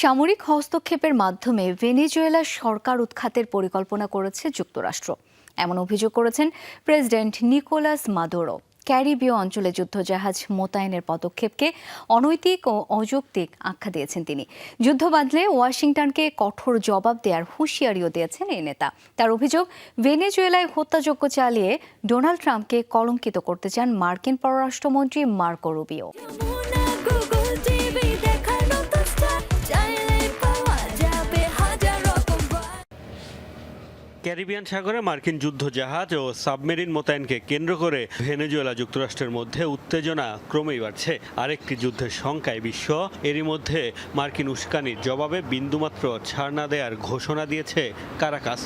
সামরিক হস্তক্ষেপের মাধ্যমে ভেনেজুয়েলার সরকার উৎখাতের পরিকল্পনা করেছে যুক্তরাষ্ট্র। এমন অভিযোগ করেছেন প্রেসিডেন্ট নিকোলাস মাদুরো। ক্যারিবীয় অঞ্চলে যুদ্ধজাহাজ মোতায়েনের পদক্ষেপকে অনৈতিক ও অযৌক্তিক আখ্যা দিয়েছেন তিনি। যুদ্ধ বাঁধলে ওয়াশিংটনকে কঠোর জবাব দেওয়ার হুঁশিয়ারিও দিয়েছেন এই নেতা। তার অভিযোগ, ভেনেজুয়েলায় হত্যাযজ্ঞ চালিয়ে ডোনাল্ড ট্রাম্পকে কলঙ্কিত করতে চান মার্কিন পররাষ্ট্রমন্ত্রী মার্কো রুবিও। ক্যারিবিয়ান সাগরে মার্কিন যুদ্ধ জাহাজ ও সাবমেরিন মোতায়েনকে কেন্দ্র করে ভেনেজুয়েলা যুক্তরাষ্ট্রের মধ্যে উত্তেজনা ক্রমেই বাড়ছে। আরেকটি যুদ্ধের শঙ্কায় বিশ্ব, এরই মধ্যে মার্কিন উস্কানির জবাবে বিন্দুমাত্র ছাড় না দেওয়ার ঘোষণা দিয়েছে কারাকাস।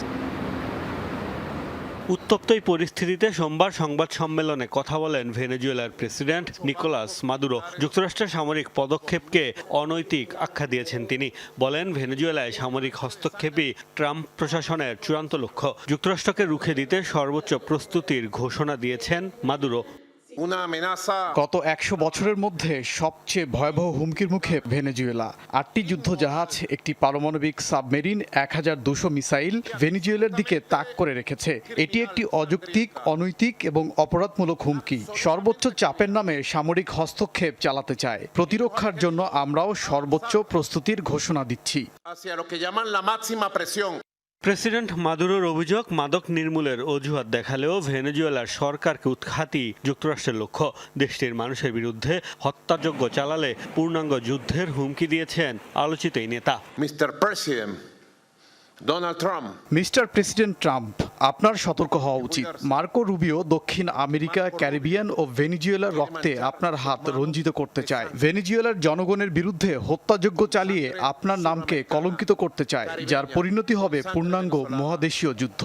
উত্তপ্ত এই পরিস্থিতিতে সোমবার সংবাদ সম্মেলনে কথা বলেন ভেনেজুয়েলার প্রেসিডেন্ট নিকোলাস মাদুরো। যুক্তরাষ্ট্রের সামরিক পদক্ষেপকে অনৈতিক আখ্যা দিয়েছেন তিনি। বলেন, ভেনেজুয়েলায় সামরিক হস্তক্ষেপই ট্রাম্প প্রশাসনের চূড়ান্ত লক্ষ্য। যুক্তরাষ্ট্রকে রুখে দিতে সর্বোচ্চ প্রস্তুতির ঘোষণা দিয়েছেন মাদুরো। গত একশো বছরের মধ্যে সবচেয়ে ভয়াবহ হুমকির মুখে ভেনেজুয়েলা। আটটি যুদ্ধজাহাজ একটি পারমাণবিক সাবমেরিন এক হাজার দুশো মিসাইল ভেনেজুয়েলার দিকে তাক করে রেখেছে। এটি একটি অযৌক্তিক অনৈতিক এবং অপরাধমূলক হুমকি। সর্বোচ্চ চাপের নামে সামরিক হস্তক্ষেপ চালাতে চায়। প্রতিরক্ষার জন্য আমরাও সর্বোচ্চ প্রস্তুতির ঘোষণা দিচ্ছি। প্রেসিডেন্ট মাদুরোর অভিযোগ মাদক নির্মূলের অজুহাত দেখালেও ভেনেজুয়েলার সরকারকে উৎখাতই যুক্তরাষ্ট্রের লক্ষ্য। দেশটির মানুষের বিরুদ্ধে হত্যাযজ্ঞ চালালে পূর্ণাঙ্গ যুদ্ধের হুমকি দিয়েছেন আলোচিত এই নেতা। Mister President, Donald Trump mister president Trump আপনার সতর্ক হওয়া উচিত। মার্কো রুবিও দক্ষিণ আমেরিকা ক্যারিবিয়ান ও ভেনিজুয়েলার রক্তে আপনার হাত রঞ্জিত করতে চায়। ভেনিজুয়েলার জনগণের বিরুদ্ধে হত্যাযজ্ঞ চালিয়ে আপনার নামকে কলঙ্কিত করতে চায় যার পরিণতি হবে পূর্ণাঙ্গ মহাদেশীয় যুদ্ধ।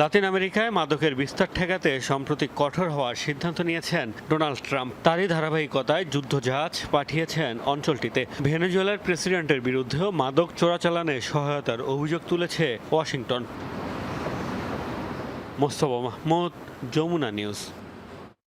লাতিন আমেরিকায় মাদকের বিস্তার ঠেকাতে সম্প্রতি কঠোর হওয়ার সিদ্ধান্ত নিয়েছেন ডোনাল্ড ট্রাম্প। তারই ধারাবাহিকতায় যুদ্ধজাহাজ পাঠিয়েছেন অঞ্চলটিতে। ভেনেজুয়েলার প্রেসিডেন্টের বিরুদ্ধেও মাদক চোরাচালানে সহায়তার অভিযোগ তুলেছে ওয়াশিংটন। মোস্তফা মাহমুদ, যমুনা নিউজ।